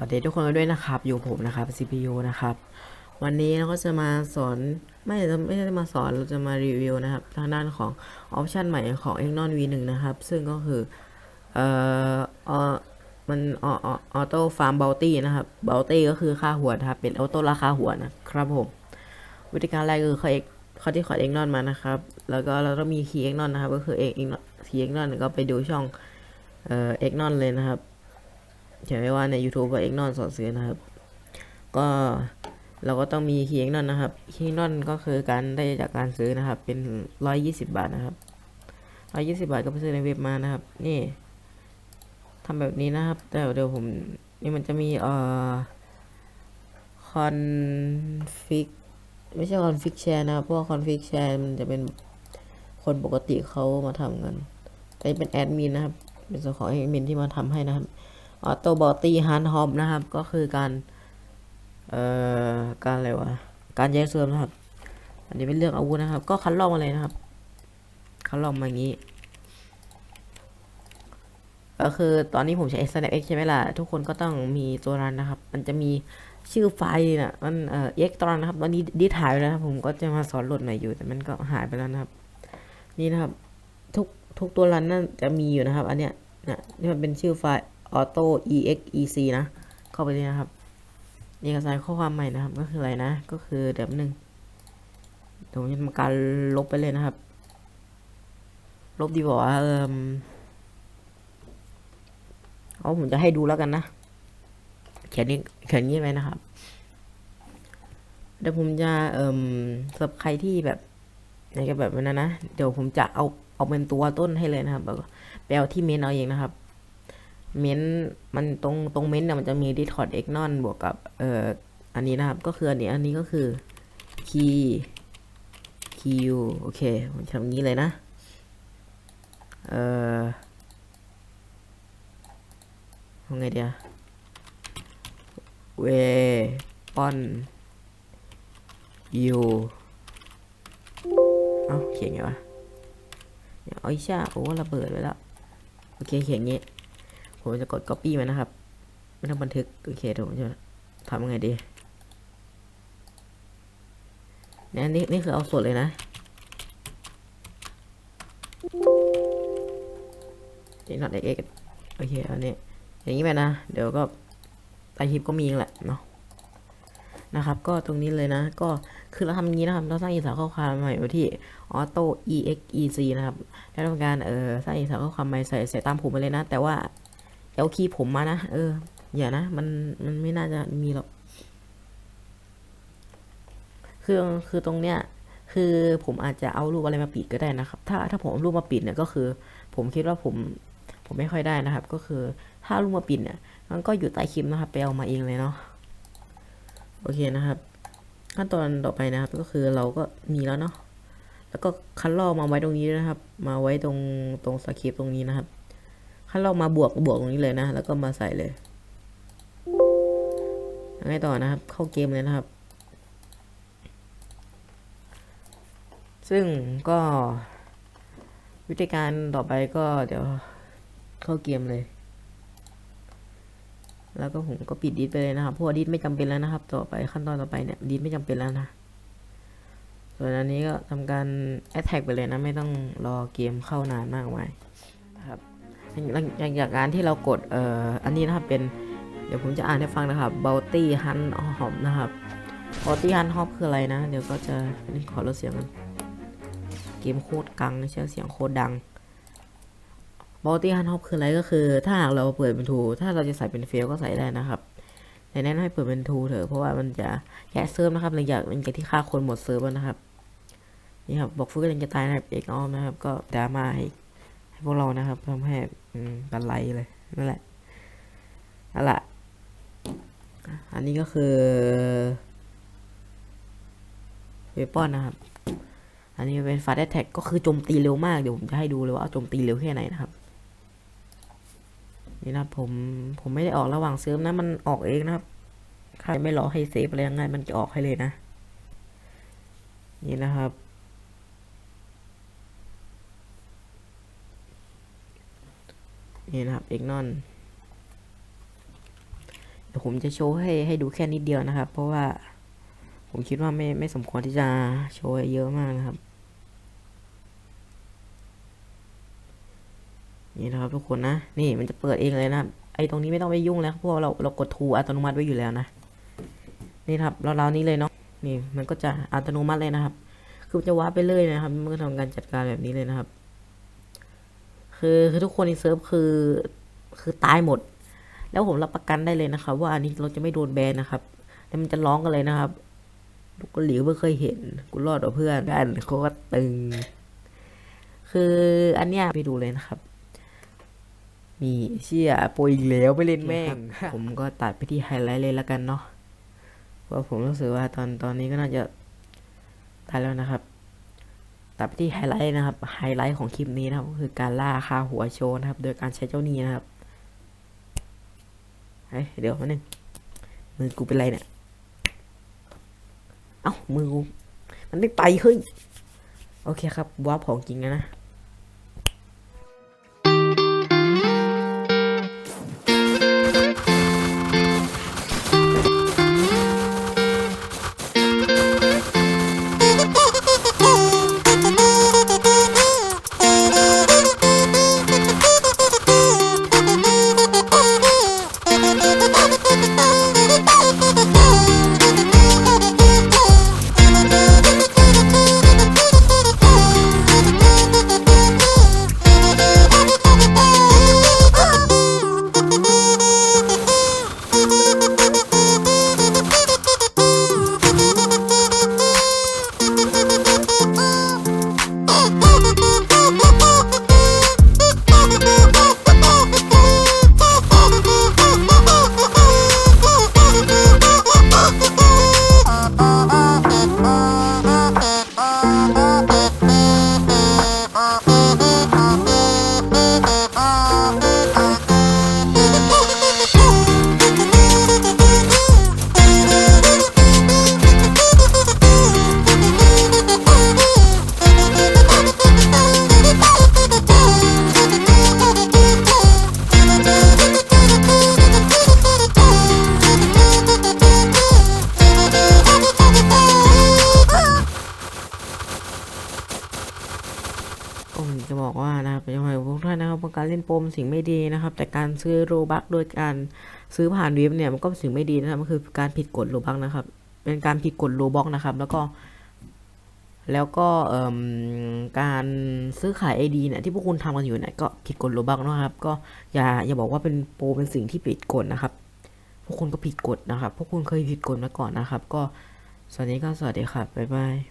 วัสดีทุกคนด้วยนะครับ อยู่ผมนะครับ CPU นะครับ วันนี้เราก็จะมาสอนไม่ไม่ได้มาสอนเราจะมารีวิวนะครับ ทางด้านของออปชันใหม่ของ e n o n V1 นะครับ ซึ่งก็คือเอ่อออมันออออโต้ฟาร์มเบลตี้นะครับเบลตี้ก็คือค่าหัวนะครับ เป็นออโต้ราคาหัวนะครับผม วิธีการแรกคือเขาเอกเขาที่ขอเอ็กนอนมานะครับ แล้วก็เราต้องมีคีย์เอ็กนอนนะครับ ก็คือเอ็กคีย์เอ็กนอนก็ไปดูช่องเอ่อเอ็กนอนเลยนะครับ เขียนไว้ว่าใน YouTube ว่าเอ็กนอนสอนซื้อนะครับ ก็เราก็ต้องมีคีย์อ็กนอนนะครับคีย์อ็กนอนก็คือการได้จากการซื้อนะครับ เป็นร้อยยี่สิบาทนะครับร้อยยี่สิบาทก็ไปซื้อในเว็บมานะครับ นี่ทำแบบนี้นะครับ แต่เดี๋ยวผมนี่มันจะมีเอ่อคอนฟิกไม่ใช่คอนฟิกแชร์นะครับเพราะคอนฟิกแชร์มันจะเป็นคนปกติเขามาทำกันแต่เป็นแอดมินนะครับ เป็นส่วนของแอดมินที่มาทำให้นะครับ ออโตบอตี้ฮันฮอมนะครับ ก็คือการเอ่อการอะไรวะการแยกเสื่อมนะครับ อันนี้เป็นเรื่องอาวุธนะครับ ก็คัดลอกมาเลยนะครับ คัดลอกมาอย่างนี้ ก็คือตอนนี้ผมใช้ Snap X ใช่ไหมล่ะ ทุกคนก็ต้องมีตัวนั้นนะครับ มันจะมีชื่อไฟล์น่ะมันเอ่อ X ตอนนะครับตอนนี้ดิถ่ายแล้วนะครับ ผมก็จะมาสอนโหลดใหม่อยู่ แต่มันก็หายไปแล้วนะครับ นี่นะครับ ทุกทุกตัวรันนั่นจะมีอยู่นะครับ อันเนี้ยนะนี่มันเป็นชื่อไฟล์ auto exec นะ เข้าไปเลยนะครับเอกสารข้อความใหม่นะครับ ก็คืออะไรนะ ก็คือเดี๋ยวหนึ่งเดี๋ยวผมจะทำการลบไปเลยนะครับ ลบดีกว่าเออเอาผมจะให้ดูแล้วกันนะ เขียนนี้เขียนนี้ไว้นะครับ เดี๋ยวผมจะเอ่มสำหรับใครที่แบบในก็แบบนั้นนะ เดี๋ยวผมจะเอาเอาเป็นตัวต้นให้เลยนะครับแปเอาที่เมนเอาเองนะครับ เม้นมันตรงตรงเม้นเนี่ยมันจะมี Discord e x n o n บวกกับเอ่ออันนี้นะครับ ก็คืออันนี้อันนี้ก็คือ key key โอเคผมทำอย่างนี้เลยนะเอ่อทำไงเดียวเวปอนยูเอ้าเขียนไงวะเอาอีช่าโอ้ระเบิดไปแล้ว โอเคเขียนอย่างงี้ ผมจะกด copy มานะครับ ไม่ต้องบันทึก โอเคเดี๋ยวผมจะทำยังไงดีเนี่ยนี่นี่คือเอาสดเลยนะนี่ not x โอเคอันนี้อย่างนี้ไปนะ เดี๋ยวก็ใต้คลิปก็มีแหละเนาะนะครับ ก็ตรงนี้เลยนะ ก็คือเราทำอย่างนี้นะครับ เราสร้างอีสาข้อความใหม่ไว้ที่ auto exec นะครับ แล้วทำการเออสร้างอีสาข้อความใหม่ใส่ใส่ตามผมไปเลยนะ แต่ว่า เอาคีย์ผมมานะ เออ อย่านะ มัน มันไม่น่าจะมีหรอก คือ คือตรงเนี้ย คือผมอาจจะเอารูปอะไรมาปิดก็ได้นะครับ ถ้า ถ้าผมเอารูปมาปิดเนี่ยก็คือ ผมคิดว่าผม ผมไม่ค่อยได้นะครับ ก็คือ ถ้ารูปมาปิดเนี่ย มันก็อยู่ใต้คลิปนะครับไปเอามาเองเลยเนาะ โอเคนะครับ ขั้นตอนต่อไปนะครับ ก็คือเราก็มีแล้วเนาะ แล้วก็คัดลอกมาไว้ตรงนี้นะครับ มาไว้ตรง ตรงสคริปต์ตรงนี้นะครับ ถ้าเรามาบวกบวกตรงนี้เลยนะ แล้วก็มาใส่เลยยังไงต่อนะครับ เข้าเกมเลยนะครับ ซึ่งก็วิธีการต่อไปก็เดี๋ยวเข้าเกมเลย แล้วก็ผมก็ปิดดิสไปเลยนะครับ เพราะว่าดิสไม่จำเป็นแล้วนะครับ ต่อไปขั้นตอนต่อไปเนี่ยดิสไม่จำเป็นแล้วนะ ส่วนอันนี้ก็ทำการแอ t แทกไปเลยนะ ไม่ต้องรอเกมเข้านานมากมายนะครับ หลังหลังจากการที่เรากดเอ่ออันนี้นะครับเป็นเดี๋ยวผมจะอ่านให้ฟังนะครับ bounty hunt hop นะครับ bounty hunt hop คืออะไรนะ เดี๋ยวก็จะนี่ขอลดเสียงกันเกมโคตรกังใช่เสียงโคตรดัง bounty hunt hop คืออะไรก็คือ ถ้าหากเราเปิดเป็นทูถ้าเราจะใส่เป็นเฟลก็ใส่ได้นะครับแต่แนะนำให้เปิดเป็นทูเถอะเพราะว่ามันจะแค่เซิร์ฟนะครับหลังจากหลังจากที่ฆ่าคนหมดเซิร์ฟแล้วนะครับนี่ครับบอกฟื้นกำลังจะตายนะครับเอกอ้อมนะครับ ก็ดราม่าให้ให้ พวกเรานะครับทำให้กันไหลเลยนั่นแหละนั่นแหละอันนี้ก็คือเวปอนนะครับ อันนี้เป็นฟาดแท็กก็คือโจมตีเร็วมาก เดี๋ยวผมจะให้ดูเลยว่าโจมตีเร็วแค่ไหนนะครับ นี่นะผมผมไม่ได้ออกระหว่างเซิร์ฟนะ มันออกเองนะครับ ใครไม่รอให้เซฟอะไรยังไงมันจะออกให้เลยนะ นี่นะครับ นี่นะครับเอกนอนเดี๋ยวผมจะโชว์ให้ให้ดูแค่นิดเดียวนะครับ เพราะว่าผมคิดว่าไม่ไม่สมควรที่จะโชว์เยอะมากนะครับ นี่นะครับทุกคนนะ นี่มันจะเปิดเองเลยนะครับ ไอ้ตรงนี้ไม่ต้องไปยุ่งแล้วเพราะเราเรากดทูอัตโนมัติไว้อยู่แล้วนะ นี่ครับเราเรานี้เลยเนาะ นี่มันก็จะอัตโนมัติเลยนะครับ คือจะวาร์ปไปเลยนะครับ เมันก็ทำการจัดการแบบนี้เลยนะครับ คือคือทุกคนในเซิร์ฟคือคือตายหมด แล้วผมรับประกันได้เลยนะครับ ว่าอันนี้เราจะไม่โดนแบนนะครับแต่มันจะร้องกันเลยนะครับลูกกหลิวเพิ่งเคยเห็นกูรอดกว่าเพื่อนกันโคตรตึง คืออันเนี้ยไปดูเลยนะครับ มีเชี่ยโปรอีกแล้วไม่เล่นแม่ง ผมก็ตัดไปที่ไฮไลท์เลยละกันเนาะเพราะผมรู้สึกว่าตอนตอนนี้ก็น่าจะตายแล้วนะครับ ตัดไปที่ไฮไลท์นะครับ ไฮไลท์ของคลิปนี้นะครับก็คือการล่าคาหัวโชว์นะครับ โดยการใช้เจ้าหนี้นะครับเฮ้ยเดี๋ยวมาหนึ่งมือกูเป็นไรเนี่ย เอ้ามือกู มันไม่ไปเฮ้ย โอเคครับวาร์ปของจริงนะ การเล่นโปมสิ่งไม่ดีนะครับ แต่การซื้อโรบักโดยการซื้อผ่านเว็บเนี่ยมันก็เป็นสิ่งไม่ดีนะครับมันคือการผิดกฎโรบักนะครับ เป็นการผิดกฎโรบ็อกนะครับ แล้วก็แล้วก็การซื้อขายไอดีเนี่ยที่พวกคุณทำกันอยู่เนี่ยก็ผิดกฎโรบักนะครับ ก็อย่าอย่าบอกว่าเป็นโปรเป็นสิ่งที่ผิดกฎนะครับ พวกคุณก็ผิดกฎนะครับ พวกคุณเคยผิดกฎมาก่อนนะครับ ก็สวัสดีก็สวัสดีครับบ๊ายบาย